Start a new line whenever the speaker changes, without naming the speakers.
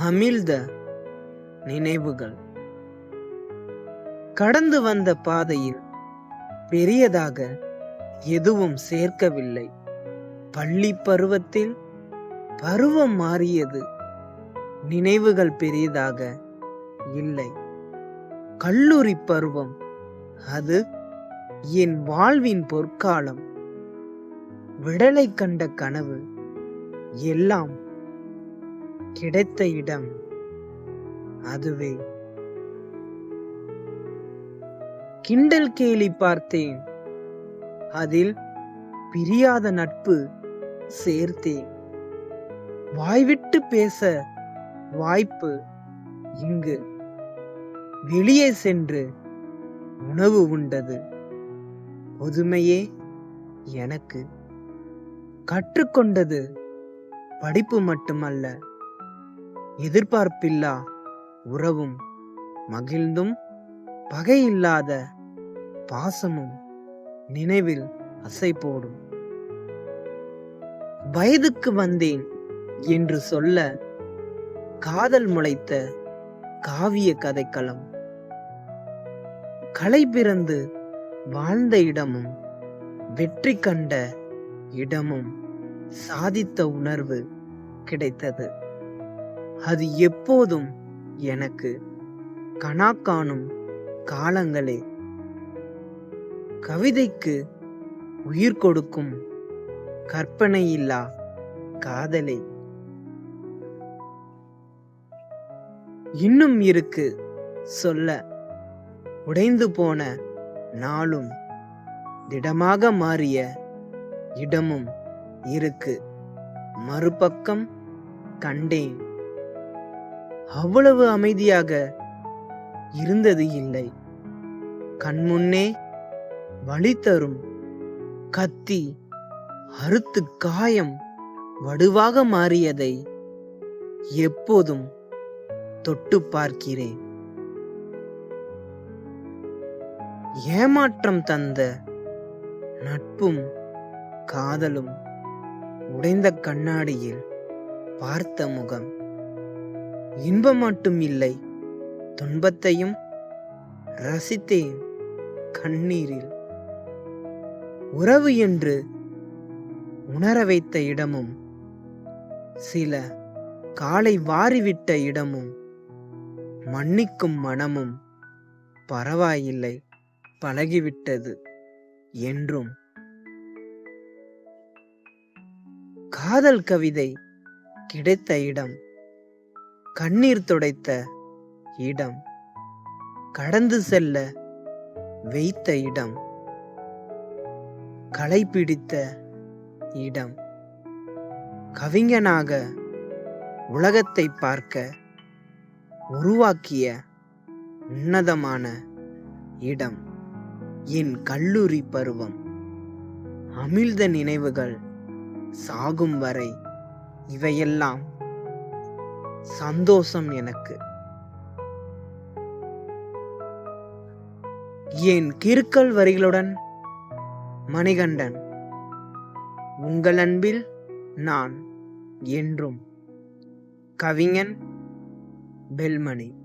அமிழ்த நினைவுகள். கடந்து வந்த பாதையில் பெரியதாக எதுவும் சேர்க்கவில்லை. பள்ளி பருவத்தில் பருவம் மாறியது. நினைவுகள் பெரியதாக இல்லை. கல்லூரி பருவம் அது என் வாழ்வின் பொற்காலம். விடலை கண்ட கனவு எல்லாம் கிடைத்த இடம் அதுவே. கிண்டல் கேலி பார்த்தேன். அதில் பிரியாத நட்பு சேர்த்தேன். வாய்விட்டு பேச வாய்ப்பு இங்கு. வெளியே சென்று உணவு உண்டது. புதுமையே எனக்கு. கற்றுக்கொண்டது படிப்பு மட்டுமல்ல. எதிர்பார்ப்பில்லா உறவும் மகிழ்ந்தும் பகையில்லாத பாசமும் நினைவில் அசை போடும் வயதுக்கு வந்தேன் என்று சொல்ல காதல் முளைத்த காவிய கதைக்களம். கலை பிறந்து வாழ்ந்த இடமும் வெற்றி கண்ட இடமும் சாதித்த உணர்வு கிடைத்தது. அது எப்போதும் எனக்கு கணாக்காணும் காலங்களே. கவிதைக்கு உயிர் கொடுக்கும் கற்பனையில்லா காதலே. இன்னும் இருக்கு சொல்ல உடைந்து போன நாளும் திடமாக மாறிய இடமும் இருக்கு. மறுபக்கம் கண்டேன் அவ்வளவு அமைதியாக இருந்தது இல்லை. கண்முன்னே வழி தரும் கத்தி அறுத்து காயம் வடுவாக மாறியதை எப்போதும் தொட்டு பார்க்கிறேன். ஏமாற்றம் தந்த நட்பும் காதலும் உடைந்த கண்ணாடியில் பார்த்த முகம் இன்பம் மட்டும் இல்லை துன்பத்தையும் ரசித்தேன் கண்ணீரில். உறவு என்று உணர வைத்த இடமும் சில காலை வாரிவிட்ட இடமும் மன்னிக்கும் மனமும் பரவாயில்லை பழகிவிட்டது என்றும். காதல் கவிதை கிடைத்த இடம் கண்ணீர் துடைத்த இடம். கடந்து செல்ல வைத்த இடம். களை பிடித்த இடம். கவிஞனாக உலகத்தை பார்க்க உருவாக்கிய உன்னதமான இடம். என் கல்லூரி பருவம். அமிழ்த நினைவுகள் சாகும் வரை இவையெல்லாம் சந்தோஷம் எனக்கு. என் கிறுக்கல் வரிகளுடன் மணிகண்டன் உங்கள் அன்பில் நான் என்றும் கவிஞன் பெல்மணி.